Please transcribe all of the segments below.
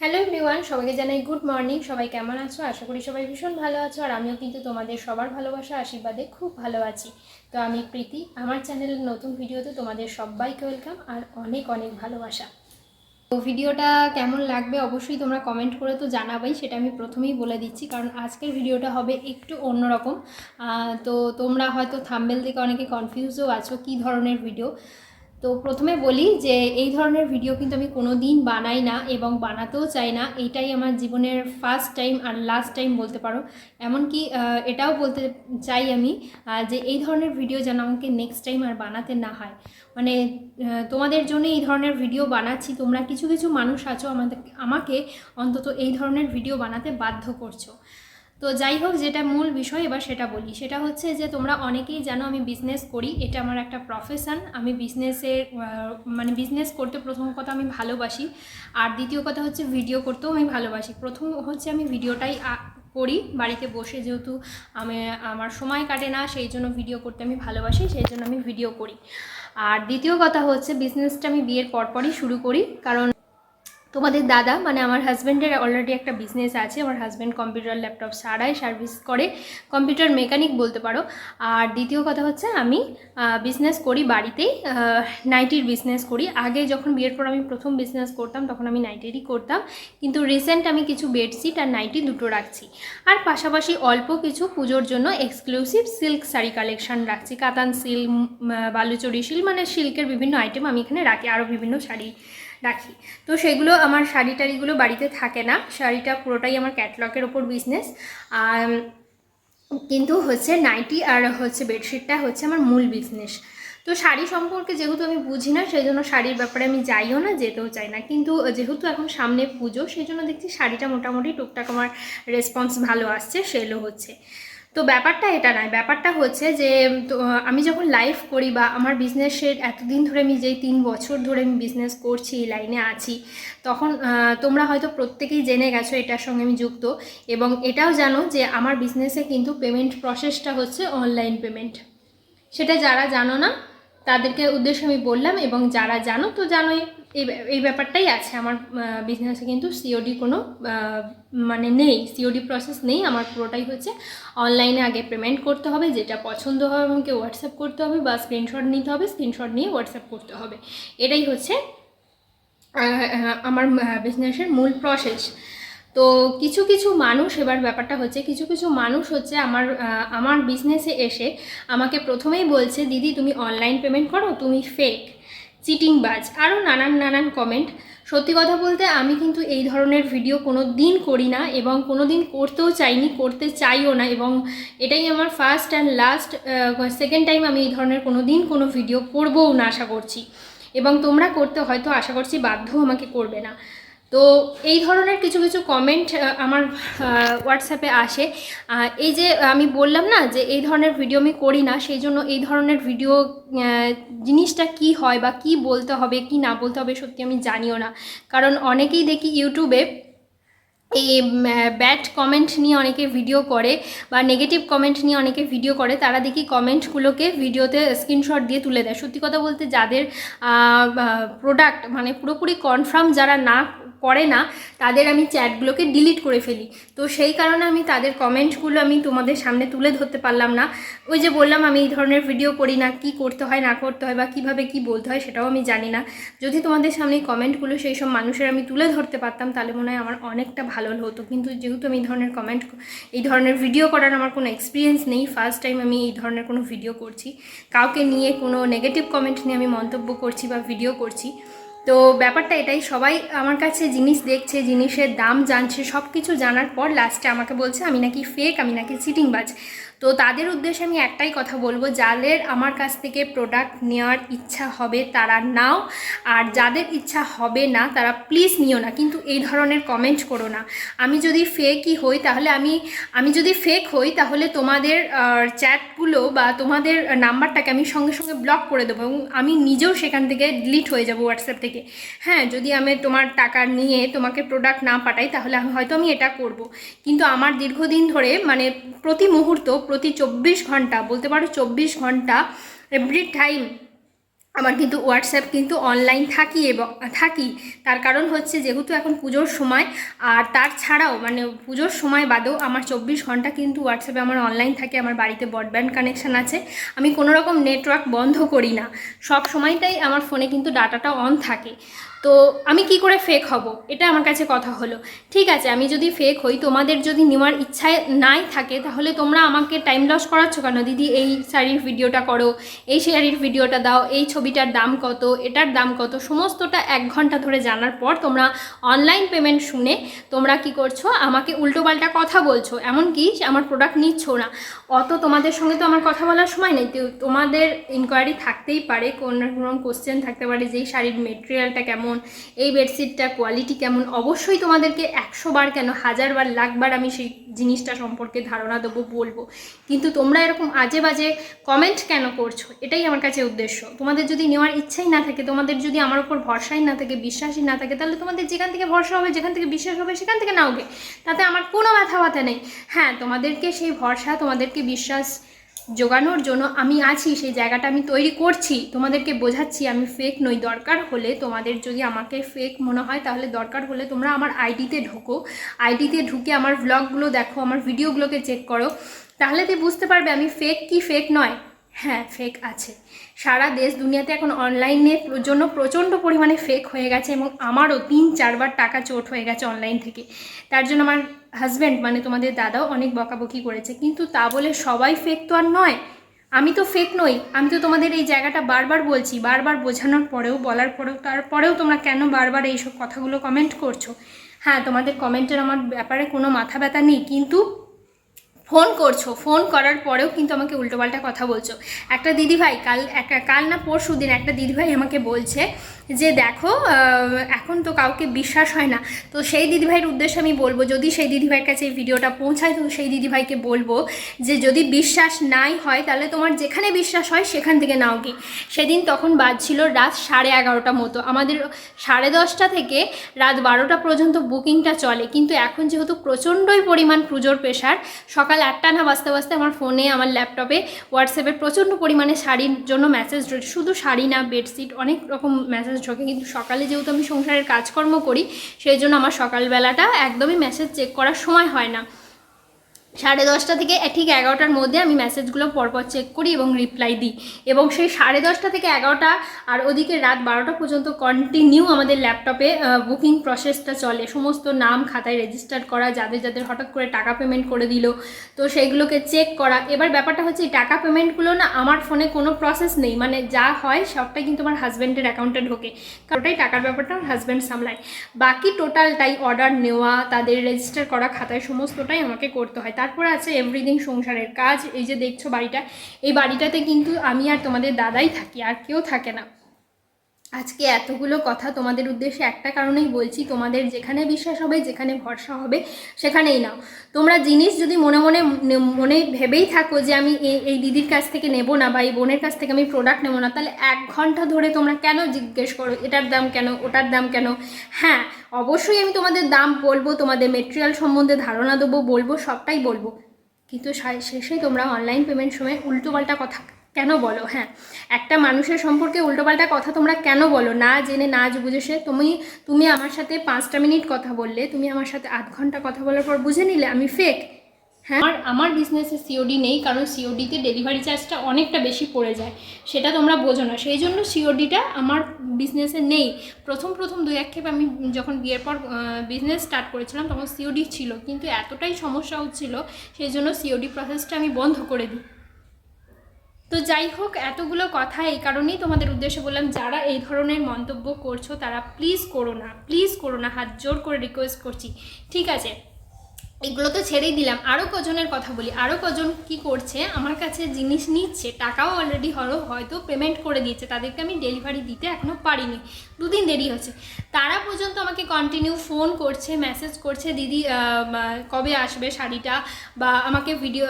Hello everyone সবাইকে জানাই good morning সবাই কেমন আছো? আশা করি সবাই ভীষণ ভালো আছো, আর আমিও কিন্তু তোমাদের সবার ভালোবাসা, আশীর্বাদে খুব ভালো আছি। তো আমি প্রীতি, আমার চ্যানেলের নতুন ভিডিওতে তোমাদের সবাইকে ওয়েলকাম আর অনেক অনেক ভালোবাসা। তো ভিডিওটা কেমন লাগবে অবশ্যই তোমরা কমেন্ট করে তো জানাবাই, সেটা আমি প্রথমেই বলে দিচ্ছি, কারণ আজকের ভিডিওটা হবে একটু অন্যরকম। তো তোমরা হয়তো থাম্বেল থেকে অনেকে কনফিউজও আছো, কী ধরনের ভিডিও তো প্রথমে বলি যে এই ধরনের ভিডিও কিন্তু আমি কোনো দিন বানাই না এবং বানাতেও চাই না। এটাই আমার জীবনের ফার্স্ট টাইম আর লাস্ট টাইম বলতে পারো। এমনকি এটাও বলতে চাই আমি যে এই ধরনের ভিডিও যেন আমাকে নেক্সট টাইম আর বানাতে না হয়। মানে তোমাদের জন্য এই ধরনের ভিডিও বানাচ্ছি। তোমরা কিছু কিছু মানুষ আছো আমাদের, আমাকে অন্তত এই ধরনের ভিডিও বানাতে বাধ্য করছ। তো যাই হোক, যেটা মূল বিষয়, এবার সেটা বলি। সেটা হচ্ছে যে, তোমরা অনেকেই জানো আমি বিজনেস করি। এটা আমার একটা প্রফেশন আমি বিজনেসের মানে বিজনেস করতে প্রথম কথা আমি ভালোবাসি। আর দ্বিতীয় কথা হচ্ছে ভিডিও করতেও আমি ভালোবাসি। প্রথম হচ্ছে আমি ভিডিওটাই করি। বাড়িতে বসে যেহেতু আমি, আমার সময় কাটে না, সেই জন্য ভিডিও করতে আমি ভালোবাসি, সেই জন্য আমি ভিডিও করি। আর দ্বিতীয় কথা হচ্ছে বিজনেসটা আমি বিয়ের পরপরই শুরু করি। কারণ তোমাদের দাদা মানে আমার হাজব্যান্ডের অলরেডি একটা বিজনেস আছে। আমার হাজব্যান্ড কম্পিউটার ল্যাপটপ সারাই সার্ভিস করে। কম্পিউটার মেকানিক বলতে পারো। আর দ্বিতীয় কথা হচ্ছে, আমি বিজনেস করি বাড়িতেই। নাইটির বিজনেস করি। আগে যখন বিয়ের পর আমি প্রথম বিজনেস করতাম, তখন আমি নাইটেরই করতাম। কিন্তু রিসেন্ট আমি কিছু বেডশিট আর নাইটি দুটো রাখছি। আর পাশাপাশি অল্প কিছু পুজোর জন্য এক্সক্লুসিভ সিল্ক শাড়ি কালেকশন রাখছি। কাতান সিল্ক বালুচরি সিল্ক মানে সিল্কের বিভিন্ন আইটেম আমি এখানে রাখি। আরও বিভিন্ন শাড়ি রাখি। তো সেগুলো আমার শাড়ি টাড়িগুলো বাড়িতে থাকে না। শাড়িটা পুরোটাই আমার ক্যাটলগের ওপর বিজনেস আর কিন্তু হচ্ছে নাইটি আর হচ্ছে বেডশিটটা হচ্ছে আমার মূল বিজনেস তো শাড়ি সম্পর্কে যেহেতু আমি বুঝি না সেই জন্য শাড়ির ব্যাপারে আমি যাইও না, যেতেও চাই না। কিন্তু যেহেতু এখন সামনে পুজো সেই জন্য দেখছি শাড়িটা মোটামুটি টুকটাক আমার রেসপন্স ভালো আসছে সেলও হচ্ছে। তো ব্যাপারটা এটা নয়। ব্যাপারটা হচ্ছে যে আমি যখন লাইভ করি বা আমার বিজনেসের এতদিন ধরে আমি যেই তিন বছর ধরে আমি বিজনেস করছি লাইনে আছি, তখন তোমরা হয়তো প্রত্যেকেই জেনে গেছো এটার সঙ্গে আমি যুক্ত এবং এটাও জানো যে আমার বিজনেসে কিন্তু পেমেন্ট প্রসেসটা হচ্ছে অনলাইন পেমেন্ট সেটা যারা জানো না, তাদেরকে উদ্দেশ্যে আমি বললাম এবং যারা জানো তো জানোই। এই ব্যা- এই ব্যাপারটাই আছে আমার বিজনেসে কিন্তু সিওডি কোনো মানে নেই সিওডি প্রসেস নেই, আমার পুরোটাই হচ্ছে অনলাইনে আগে পেমেন্ট করতে হবে, যেটা পছন্দ হবে আমাকে হোয়াটসঅ্যাপ করতে হবে বা স্ক্রিনশট নিতে হবে স্ক্রিনশট নিয়ে হোয়াটসঅ্যাপ করতে হবে। এটাই হচ্ছে আমার বিজনেসের মূল প্রসেস তো কিছু কিছু মানুষ, এবার ব্যাপারটা হচ্ছে, কিছু কিছু মানুষ হচ্ছে আমার আমার বিজনেসে এসে আমাকে প্রথমেই বলছে, দিদি, তুমি অনলাইন পেমেন্ট করো, তুমি ফেক চিটিংবাজ আরও নানান নানান কমেন্ট সত্যি কথা বলতে আমি কিন্তু এই ধরনের ভিডিও কোনো দিন করি না এবং কোনো দিন করতেও চাইনি, করতে চাইও না এবং এটাই আমার first and last second time আমি এই ধরনের কোনো দিন কোনো ভিডিও করবও না আশা করছি। এবং তোমরা করতে হয়তো আশা করছি বাধ্য আমাকে করবে না। তো এই ধরনের কিছু কিছু কমেন্ট আমার হোয়াটসঅ্যাপে আসে। এই যে আমি বললাম না যে এই ধরনের ভিডিও আমি করি না, সেই জন্য এই ধরনের ভিডিও জিনিসটা কি হয় বা কি বলতে হবে, কি না বলতে হবে সত্যি আমি জানিও না। কারণ অনেকেই দেখি ইউটিউবে এই ব্যাড কমেন্ট নিয়ে অনেকে ভিডিও করে বা নেগেটিভ কমেন্ট নিয়ে অনেকে ভিডিও করে। তারা দেখি কমেন্টগুলোকে ভিডিওতে স্ক্রিনশট দিয়ে তুলে দেয়। সত্যি কথা বলতে যাদের প্রোডাক্ট মানে পুরোপুরি কনফার্ম যারা না করে না, তাদের আমি চ্যাটগুলোকে ডিলিট করে ফেলি। তো সেই কারণে আমি তাদের কমেন্টগুলো আমি তোমাদের সামনে তুলে ধরতে পারলাম না। ওই যে বললাম, আমি এই ধরনের ভিডিও করি না, কি করতে হয়, না করতে হয়, বা কীভাবে কি বলতে হয়, সেটাও আমি জানি না। যদি তোমাদের সামনে কমেন্টগুলো সেই সব মানুষের আমি তুলে ধরতে পারতাম, তাহলে মনে হয় আমার অনেকটা ভালো হতো। কিন্তু যেহেতু আমি এই ধরনের কমেন্ট এই ধরনের ভিডিও করার আমার কোনো এক্সপিরিয়েন্স নেই ফার্স্ট টাইম আমি এই ধরনের কোনো ভিডিও করছি। কাউকে নিয়ে কোনো নেগেটিভ কমেন্ট নিয়ে আমি মন্তব্য করছি বা ভিডিও করছি। তো ব্যাপারটা এটাই, সবাই আমার কাছে জিনিস দেখছে, জিনিসের দাম জানছে সব কিছু জানার পর লাস্টে আমাকে বলছে, আমি নাকি ফেক আমি নাকি চিটিংবাজ তো তাদের উদ্দেশ্যে আমি একটাই কথা বলব, যাদের আমার কাছ থেকে প্রোডাক্ট নেওয়ার ইচ্ছা হবে তারা নাও, আর যাদের ইচ্ছা হবে না তারা প্লিজ নিও না, কিন্তু এই ধরনের কমেন্ট করো না। আমি যদি ফেকই হই তাহলে আমি আমি যদি ফেক হই তাহলে তোমাদের চ্যাটগুলো বা তোমাদের নাম্বারটাকে আমি সঙ্গে সঙ্গে ব্লক করে দেবো এবং আমি নিজেও সেখান থেকে ডিলিট হয়ে যাব হোয়াটসঅ্যাপ থেকে। হ্যাঁ যদি আমি তোমার টাকা নিয়ে তোমাকে প্রোডাক্ট না পাঠাই তাহলে আমি হয়তো আমি এটা করব। কিন্তু আমার দীর্ঘদিন ধরে মানে প্রতি মুহূর্ত প্রতি চব্বিশ ঘণ্টা বলতে পারো চব্বিশ ঘণ্টা এভরি টাইম আমার কিন্তু হোয়াটসঅ্যাপ কিন্তু অনলাইন থাকি এবং, থাকি। তার কারণ হচ্ছে যেহেতু এখন পুজোর সময়, আর তার ছাড়াও মানে পুজোর সময় বাদেও আমার চব্বিশ ঘণ্টা কিন্তু হোয়াটসঅ্যাপে আমার অনলাইন থাকে, আমার বাড়িতে ব্রডব্যান্ড কানেকশান আছে। আমি কোনো রকম নেটওয়ার্ক বন্ধ করি না। সব সময়টাই আমার ফোনে কিন্তু ডাটাটা অন থাকে। তো আমি কি করে ফেক হব? এটা আমার কাছে কথা হলো। ঠিক আছে, আমি যদি ফেক হই, তোমাদের যদি নেওয়ার ইচ্ছায় নাই থাকে, তাহলে তোমরা আমাকে টাইম লস করাচ্ছ কেন? দিদি, এই শাড়ির ভিডিওটা করো, এই শাড়ির ভিডিওটা দাও, এই ছবিটার দাম কত, এটার দাম কত, সমস্তটা এক ঘণ্টা ধরে জানার পর তোমরা অনলাইন পেমেন্ট শুনে তোমরা কি করছ? আমাকে উল্টোপাল্টা কথা বলছো, এমনকি আমার প্রোডাক্ট নিচ্ছ না। অত তোমাদের সঙ্গে তো আমার কথা বলার সময় নেই, তো তোমাদের ইনকোয়ারি থাকতেই পারে, কোন কোনো কোশ্চেন থাকতে পারে, যে এই শাড়ির মেটেরিয়ালটা কেমন, এই বেডশিটটা কোয়ালিটি কেমন, অবশ্যই তোমাদেরকে একশো বার কেন, হাজার বার লাখবার আমি সেই জিনিসটা সম্পর্কে ধারণা দেবো, বলব। কিন্তু তোমরা এরকম আজে বাজে কমেন্ট কেন করছ? এটাই আমার কাছে উদ্দেশ্য। তোমাদের যদি নেওয়ার ইচ্ছাই না থাকে, তোমাদের যদি আমার উপর ভরসাই না থাকে, বিশ্বাসই না থাকে, তাহলে তোমাদের যেখান থেকে ভরসা হবে, যেখান থেকে বিশ্বাস হবে, সেখান থেকে নাওগে তাতে আমার কোনো মাথা ব্যথা নেই। হ্যাঁ তোমাদেরকে সেই ভরসা, তোমাদেরকে বিশ্বাস জোগানোর জন্য আমি আছি, সেই জায়গাটা আমি তৈরি করছি। তোমাদেরকে বোঝাচ্ছি, আমি ফেক নই, দরকার হলে তোমাদের যদি আমাকে ফেক মনে হয়, তাহলে দরকার হলে তোমরা আমার আইডিতে ঢোকো। আইডিতে ঢুকে আমার ভ্লগগুলো দেখো, আমার ভিডিওগুলোকে চেক করো। তাহলে তুই বুঝতে পারবে আমি ফেক কি ফেক নয়। হ্যাঁ ফেক আছে। সারা দেশ দুনিয়াতে এখন অনলাইনের জন্য প্রচণ্ড পরিমাণে ফেক হয়ে গেছে এবং আমারও তিন চারবার টাকা চোট হয়ে গেছে অনলাইন থেকে। তার জন্য আমার হাজব্যান্ড মানে তোমাদের দাদাও অনেক বকাবকি করেছে। কিন্তু তা বলে সবাই ফেক তো আর নয়। আমি তো ফেক নই। আমি তো তোমাদের এই জায়গাটা বারবার বলছি, বারবার বোঝানোর পরেও, বলার পরেও, তারপরেও তোমরা কেন বারবার এইসব কথাগুলো কমেন্ট করছ? হ্যাঁ তোমাদের কমেন্টের আমার ব্যাপারে কোনো মাথা ব্যথা নেই, কিন্তু ফোন করছ, ফোন করার পরেও কিন্তু আমাকে উল্টোপাল্টা কথা বলছো। একটা দিদিভাই, কাল একটা, কাল না পরশু দিন একটা দিদিভাই আমাকে বলছে যে দেখো এখন তো কাউকে বিশ্বাস হয় না। তো সেই দিদিভাইয়ের উদ্দেশ্যে আমি বলব, যদি সেই দিদিভাইয়ের কাছে এই ভিডিওটা পৌঁছায়, তো সেই দিদিভাইকে বলব যে যদি বিশ্বাস নাই হয়, তাহলে তোমার যেখানে বিশ্বাস হয়, সেখান থেকে নাও কি সেদিন তখন বাজছিল রাত সাড়ে এগারোটা মতো। আমাদের সাড়ে দশটা থেকে রাত বারোটা পর্যন্ত বুকিংটা চলে। কিন্তু এখন যেহেতু প্রচণ্ডই পরিমাণ পুজোর প্রেশার সকাল আটটা না বাজতে বাজতে আমার ফোনে আমার ল্যাপটপে হোয়াটসঅ্যাপে প্রচণ্ড পরিমাণে শাড়ির জন্য মেসেজ ঢোকে। শুধু শাড়ি না বেডশিট অনেক রকম মেসেজ ঢোকে। কিন্তু সকালে যেহেতু আমি সংসারের কাজকর্ম করি, সেই জন্য আমার সকালবেলাটা একদমই মেসেজ চেক করার সময় হয় না। সাড়ে দশটা থেকে ঠিক এগারোটার মধ্যে আমি মেসেজগুলো পরপর চেক করি এবং রিপ্লাই দিই। এবং সেই সাড়ে দশটা থেকে এগারোটা আর ওদিকে রাত বারোটা পর্যন্ত কন্টিনিউ আমাদের ল্যাপটপে বুকিং প্রসেসটা চলে। সমস্ত নাম খাতায় রেজিস্টার করা, যাদের যাদের হঠাৎ করে টাকা পেমেন্ট করে দিল। তো সেইগুলোকে চেক করা। এবার ব্যাপারটা হচ্ছে, এই টাকা পেমেন্টগুলো না আমার ফোনে কোনো প্রসেস নেই। মানে যা হয়, সবটাই কিন্তু আমার হাজব্যান্ডের অ্যাকাউন্টে ঢোকে। কারণ ওটাই টাকার ব্যাপারটা, আমার হাজব্যান্ড সামলায়। বাকি টোটালটাই অর্ডার নেওয়া, তাদের রেজিস্টার করা খাতায়, সমস্তটাই আমাকে করতে হয়। তারপরে আছে এভরিদিন সংসারের কাজ, এই যে দেখছ বাড়িটা, এই বাড়িটাতে কিন্তু আমি আর তোমাদের দাদাই থাকি, আর কেউ থাকে না। আজকে এতগুলো কথা তোমাদের উদ্দেশ্যে একটা কারণেই বলছি, তোমাদের যেখানে বিশ্বাস হবে, যেখানে ভরসা হবে, সেখানেই নাও। তোমরা জিনিস যদি মনে মনে মনে ভেবেই থাকো যে আমি এই দিদির কাছ থেকে নেব না বা এই বোনের কাছ থেকে আমি প্রোডাক্ট নেব না, তাহলে এক ঘণ্টা ধরে তোমরা কেন জিজ্ঞেস করো, এটার দাম কেন, ওটার দাম কেন? হ্যাঁ অবশ্যই আমি তোমাদের দাম বলব, তোমাদের মেটেরিয়াল সম্বন্ধে ধারণা দেবো, বলব, সবটাই বলব। কিন্তু শেষে তোমরা অনলাইন পেমেন্ট সময় উল্টোপাল্টা কথা কেন বলো? হ্যাঁ একটা মানুষের সম্পর্কে উল্টোপাল্টা কথা তোমরা কেন বলো? না জেনে, না বুঝে সে তুমি তুমি আমার সাথে পাঁচটা মিনিট কথা বললে, তুমি আমার সাথে আধ ঘণ্টা কথা বলার পর বুঝে নিলে আমি ফেক হ্যাঁ? আমার আমার বিজনেসে সিওডি নেই, কারণ সিওডিতে ডেলিভারি চার্জটা অনেকটা বেশি পড়ে যায়। সেটা তোমরা বোঝো না। সেই জন্য সিওডিটা আমার বিজনেসে নেই। প্রথম প্রথম দুই এক ক্ষেপ আমি যখন বিয়ের পর বিজনেস স্টার্ট করেছিলাম, তখন সিওডি ছিল। কিন্তু এতটাই সমস্যা হচ্ছিল, সেই জন্য সিওডি প্রসেসটা আমি বন্ধ করে দিই। তো যাই হোক এতগুলো কথা এই কারণেই তোমাদের উদ্দেশ্যে বললাম, যারা এই ধরনের মন্তব্য করছ তারা প্লিজ করো না প্লিজ করো না, হাত জোর করে রিকোয়েস্ট করছি, ঠিক আছে? এগুলো তো ছেড়েই দিলাম। আরও কজনের কথা বলি। আরও কজন কি করছে, আমার কাছে জিনিস নিচ্ছে, টাকাও অলরেডি হলো, হয়তো পেমেন্ট করে দিয়েছে, তাদেরকে আমি ডেলিভারি দিতে এখনও পারিনি। দুদিন দেরি হচ্ছে। তারা পর্যন্ত আমাকে কন্টিনিউ ফোন করছে মেসেজ করছে, দিদি কবে আসবে শাড়িটা? বা আমাকে ভিডিও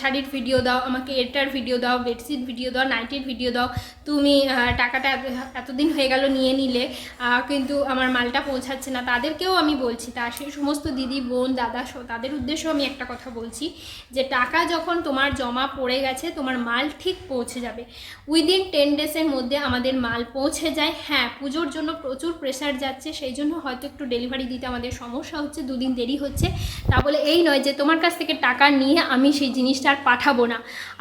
শাড়ির ভিডিও দাও, আমাকে এটার ভিডিও দাও বেডশিট ভিডিও দাও নাইটের ভিডিও দাও। তুমি টাকাটা এতদিন হয়ে গেল নিয়ে নিলে কিন্তু আমার মালটা পৌঁছাচ্ছে না। তাদেরকেও আমি বলছি, তা সেই সমস্ত দিদি, বোন, দাদা আসো তাদের উদ্দেশ্যেও আমি একটা কথা বলছি যে টাকা যখন তোমার জমা পড়ে গেছে, তোমার মাল ঠিক পৌঁছে যাবে। উইদিন টেন ডেজের মধ্যে আমাদের মাল পৌঁছে যায়। হ্যাঁ পুজোর জন্য প্রচুর প্রেশার যাচ্ছে, সেই জন্য হয়তো একটু ডেলিভারি দিতে আমাদের সমস্যা হচ্ছে, দুদিন দেরি হচ্ছে। তা বলে এই নয় যে তোমার কাছ থেকে টাকা নিয়ে আমি সেই জিনিসটা আর পাঠাবো না।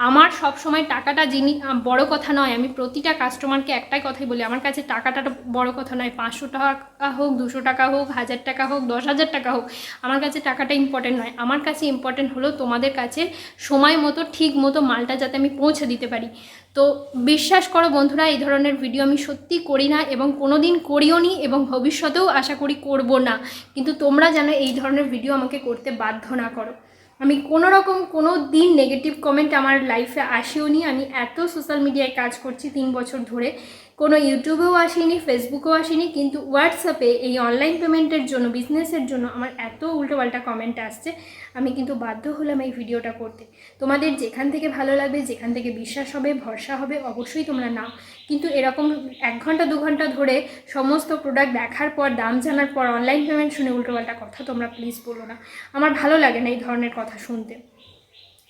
আমার সব সময় টাকাটা যিনি বড় কথা নয়, আমি প্রতিটা কাস্টমারকে একটাই কথাই বলি, আমার কাছে টাকাটা বড় কথা নয়, পাঁচশো টাকা হোক, দুশো টাকা হোক, হাজার টাকা হোক, দশ হাজার টাকা হোক, আমার কাছে টাকাটা ইম্পর্টেন্ট নয়। আমার কাছে ইম্পর্টেন্ট হলো তোমাদের কাছে সময় মতো, ঠিক মতো মালটা যাতে আমি পৌঁছে দিতে পারি। তো বিশ্বাস করো বন্ধুরা, এই ধরনের ভিডিও আমি সত্যি করি না এবং কোনো দিন করিও নি এবং ভবিষ্যতেও আশা করি করব না। কিন্তু তোমরা যেন এই ধরনের ভিডিও আমাকে করতে বাধ্য না করো। আমি কোনো রকম কোনো দিন নেগেটিভ কমেন্ট আমার লাইফে আসেও নি। আমি এত সোশ্যাল মিডিয়ায় কাজ করছি তিন বছর ধরে। কোনো ইউটিউবেও আসিনি ফেসবুকেও আসিনি, কিন্তু হোয়াটসঅ্যাপে এই অনলাইন পেমেন্টের জন্য বিজনেসের জন্য আমার এত উল্টোপাল্টা কমেন্ট আসছে, আমি কিন্তু বাধ্য হলাম এই ভিডিওটা করতে। তোমাদের যেখান থেকে ভালো লাগবে, যেখান থেকে বিশ্বাস হবে, ভরসা হবে, অবশ্যই তোমরা নাও। কিন্তু এরকম এক ঘণ্টা, দু ঘণ্টা ধরে সমস্ত প্রোডাক্ট দেখার পর, দাম জানার পর অনলাইন পেমেন্ট শুনে উল্টোপাল্টা কথা তোমরা প্লিজ বলো না। আমার ভালো লাগে না এই ধরনের কথা শুনতে।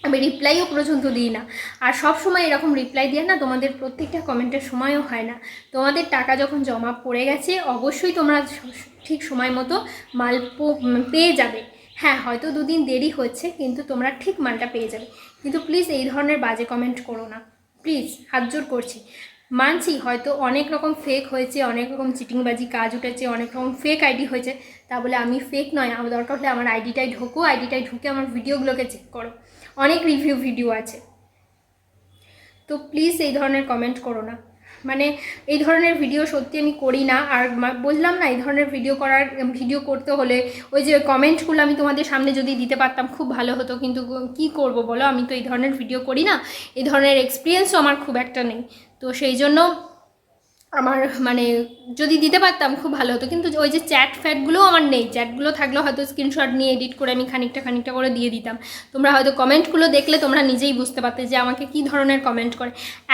আমি রিপ্লাইও পর্যন্ত দিই না। আর সব সময় এরকম রিপ্লাই দিয়ে না, তোমাদের প্রত্যেকটা কমেন্টের সময়ও হয় না। তোমাদের টাকা যখন জমা পড়ে গেছে, অবশ্যই তোমরা ঠিক সময় মতো মাল পেয়ে যাবে। হ্যাঁ হয়তো দুদিন দেরি হচ্ছে, কিন্তু তোমরা ঠিক মালটা পেয়ে যাবে। কিন্তু প্লিজ এই ধরনের বাজে কমেন্ট করো না। প্লিজ হাত জোর করছি। মানছি, হয়তো অনেক রকম ফেক হয়েছে, অনেক রকম চিটিংবাজি, কাজ উঠেছে, অনেক রকম ফেক আইডি হয়েছে। তা বলে আমি ফেক নয়, আমার দরকার হলে আমার আইডিটাই ঢোকো আইডিটাই ঢুকে আমার ভিডিওগুলোকে চেক করো। অনেক রিভিউ ভিডিও আছে। তো প্লিজ এই ধরনের কমেন্ট করো না। মানে এই ধরনের ভিডিও সত্যি আমি করি না। আর বললাম না, এই ধরনের ভিডিও করার ভিডিও করতে হলে ওই যে কমেন্টগুলো আমি তোমাদের সামনে যদি দিতে পারতাম খুব ভালো হতো। কিন্তু কি করব বলো? আমি তো এই ধরনের ভিডিও করি না। এই ধরনের এক্সপিরিয়েন্সও আমার খুব একটা নেই। তো সেই জন্য আমার মানে যদি দিতে পারতাম খুব ভালো হতো। কিন্তু ওই যে চ্যাট ফ্যাটগুলোও আমার নেই। চ্যাটগুলো থাকলেও হয়তো স্ক্রিনশট নিয়ে এডিট করে আমি খানিকটা খানিকটা করে দিয়ে দিতাম। তোমরা হয়তো কমেন্টগুলো দেখলে তোমরা নিজেই বুঝতে পারতে যে আমাকে কি ধরনের কমেন্ট করে।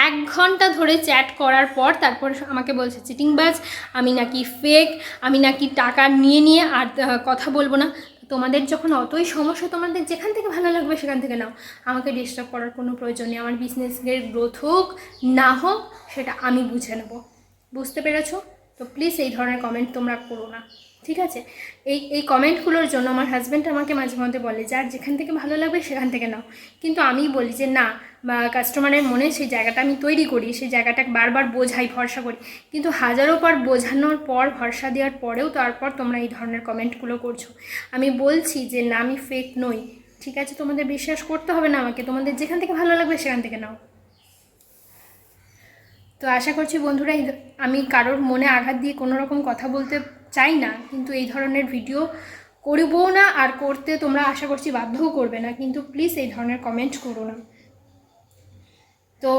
এক ঘণ্টা ধরে চ্যাট করার পর তারপর আমাকে বলছে, চিটিংবাজ, আমি নাকি ফেক আমি নাকি টাকা নিয়ে নিয়ে আর কথা বলব না। তোমাদের যখন অতই সমস্যা, তোমাদের যেখান থেকে ভালো লাগবে সেখান থেকে নাও। আমাকে ডিস্টার্ব করার কোনো প্রয়োজন নেই। আমার বিজনেসের গ্রোথ হোক, না হোক, সেটা আমি বুঝে নেব। বুঝতে পেরেছ? তো প্লিজ এই ধরনের কমেন্ট তোমরা করো না, ঠিক আছে? এই এই কমেন্টগুলোর জন্য আমার হাজব্যান্ড আমাকে মাঝে মধ্যে বলে যে আর যেখান থেকে ভালো লাগবে সেখান থেকে নাও। কিন্তু আমি বলি যে, না, বা কাস্টমারের মনে সেই জায়গাটা আমি তৈরি করি, সেই জায়গাটা বারবার বোঝাই, ভরসা করি। কিন্তু হাজারো পর বোঝানোর পর, ভরসা দেওয়ার পরেও তারপর তোমরা এই ধরনের কমেন্টগুলো করছ। আমি বলছি যে, না, আমি ফেক নই। ঠিক আছে? তোমাদের বিশ্বাস করতে হবে না আমাকে। তোমাদের যেখান থেকে ভালো লাগবে সেখান থেকে নাও। তো আশা করছি বন্ধুরা আমি কারোর মনে আঘাত দিয়ে কোনো রকম কথা বলতে চাই না, কিন্তু এই ধরনের ভিডিও করবও না আর করতে তোমরা আশা করছি বাধ্যও করবে না, কিন্তু প্লিজ এই ধরনের কমেন্ট করো না। তো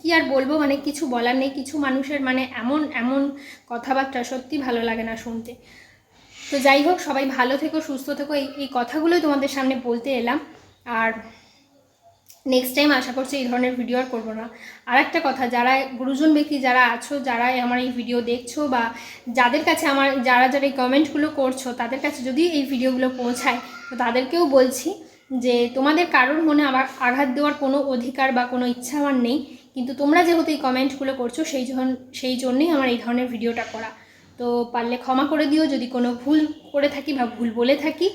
কি আর বলব মানে কিছু বলার নেই, কিছু মানুষের মানে এমন এমন কথাবার্তা সত্যি ভালো লাগে না শুনতে। তো যাই হোক, সবাই ভালো থেকো, সুস্থ থেকো, এই এই কথাগুলোই তোমাদের সামনে বলতে এলাম। আর নেক্সট টাইম আশা করছি এই ধরনের ভিডিও আর করব না। আর একটা কথা, যারা গুরুজন ব্যক্তি যারা আছো যারা আমার এই ভিডিও দেখছ বা যাদের কাছে আমার, যারা যারা এই কমেন্টগুলো করছ, তাদের কাছে যদি এই ভিডিওগুলো পৌঁছায়, তো তাদেরকেও বলছি যে তোমাদের কারোর মনে আবার আঘাত দেওয়ার কোনো অধিকার বা কোনো ইচ্ছা আমার নেই, কিন্তু তোমরা যেহেতু এই কমেন্টগুলো করছ, সেই সেই জন্যেই আমার এই ধরনের ভিডিওটা করা। তো পারলে ক্ষমা করে দিও, যদি কোনো ভুল করে থাকি বা ভুল বলে থাকি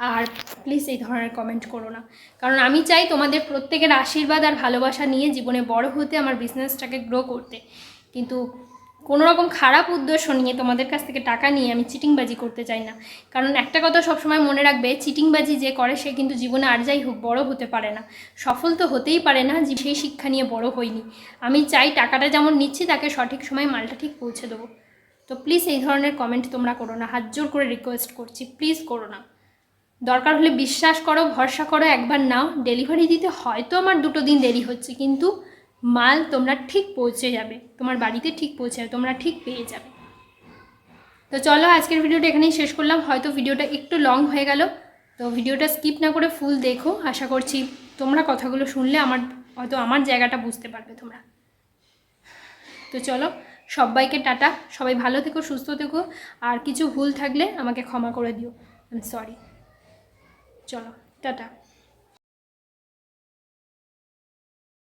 আর প্লিজ এই ধরনের কমেন্ট করো না। কারণ আমি চাই তোমাদের প্রত্যেকের আশীর্বাদ আর ভালোবাসা নিয়ে জীবনে বড় হতে, আমার বিজনেসটাকে গ্রো করতে। কিন্তু কোনো রকম খারাপ উদ্দেশ্য নিয়ে তোমাদের কাছ থেকে টাকা নিয়ে আমি চিটিংবাজি করতে চাই না। কারণ একটা কথা সবসময় মনে রাখবে, চিটিংবাজি যে করে সে কিন্তু জীবনে আর যাই হোক বড় হতে পারে না। সফল তো হতেই পারে না, যে সেই শিক্ষা নিয়ে বড় হইনি। আমি চাই টাকাটা যেমন নিচ্ছি, তাকে সঠিক সময় মালটা ঠিক পৌঁছে দেবো। তো প্লিজ এই ধরনের কমেন্ট তোমরা করো না। হাত জোর করে রিকোয়েস্ট করছি। প্লিজ করো না। দরকার হলে বিশ্বাস করো, ভরসা করো, একবার নাও। ডেলিভারি দিতে হয়তো আমার দুটো দিন দেরি হচ্ছে, কিন্তু মাল তোমরা ঠিক পৌঁছে যাবে। তোমার বাড়িতে ঠিক পৌঁছে যাবে, তোমরা ঠিক পেয়ে যাবে। তো চলো, আজকের ভিডিওটা এখানেই শেষ করলাম। হয়তো ভিডিওটা একটু লং হয়ে গেল। তো ভিডিওটা স্কিপ না করে ফুল দেখো। আশা করছি তোমরা কথাগুলো শুনলে আমার, হয়তো আমার জায়গাটা বুঝতে পারবে তোমরা। তো চলো, সবাইকে টাটা। সবাই ভালো থেকো, সুস্থ থেকো। আর কিছু ভুল থাকলে আমাকে ক্ষমা করে দিও। আই এম সরি চলো টাটা।